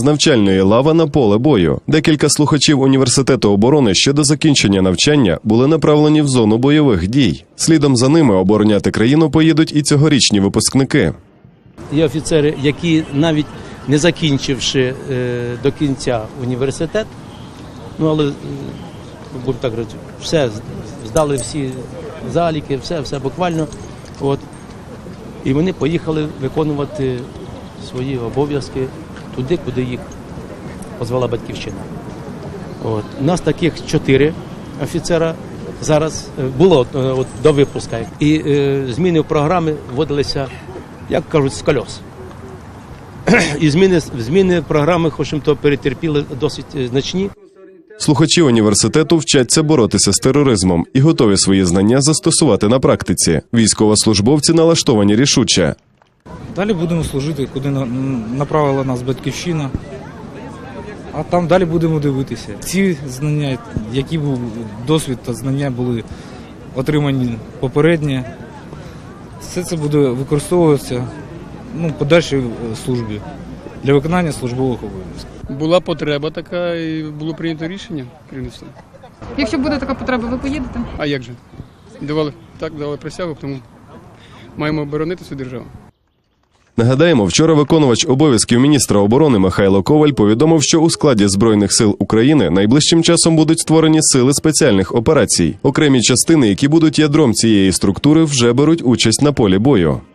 з навчальної лава на поле бою. Декілька слухачів університету оборони ще до закінчення навчання були направлені в зону бойових дій. Слідом за ними обороняти країну поїдуть і цьогорічні випускники. Є офіцери, які навіть не закінчивши е, до кінця університет, ну але е, будемо так говорити, все здали всі заліки, все, все буквально. От. І вони поїхали виконувати свої обов'язки туди, куди їх позвала батьківщина. От. У нас таких чотири офіцера зараз е, було е, от, до випуска. І е, зміни в програми вводилися, як кажуть, з кольос. І зміни, зміни програми, хоч то перетерпіли досить е, значні. Слухачі університету вчаться боротися з тероризмом і готові свої знання застосувати на практиці. Військовослужбовці налаштовані рішуче. Далі будемо служити, куди направила нас батьківщина. А там далі будемо дивитися. Ці знання, які був досвід та знання були отримані попередні, все це буде використовуватися ну, в подальшій е, службі для виконання службових обов'язків. Була потреба така, і було прийнято рішення принесли. Якщо буде така потреба, ви поїдете? А як же? Давали так, давали присягу, тому маємо оборонити свою державу. Нагадаємо, вчора виконувач обов'язків міністра оборони Михайло Коваль повідомив, що у складі збройних сил України найближчим часом будуть створені сили спеціальних операцій. Окремі частини, які будуть ядром цієї структури, вже беруть участь на полі бою.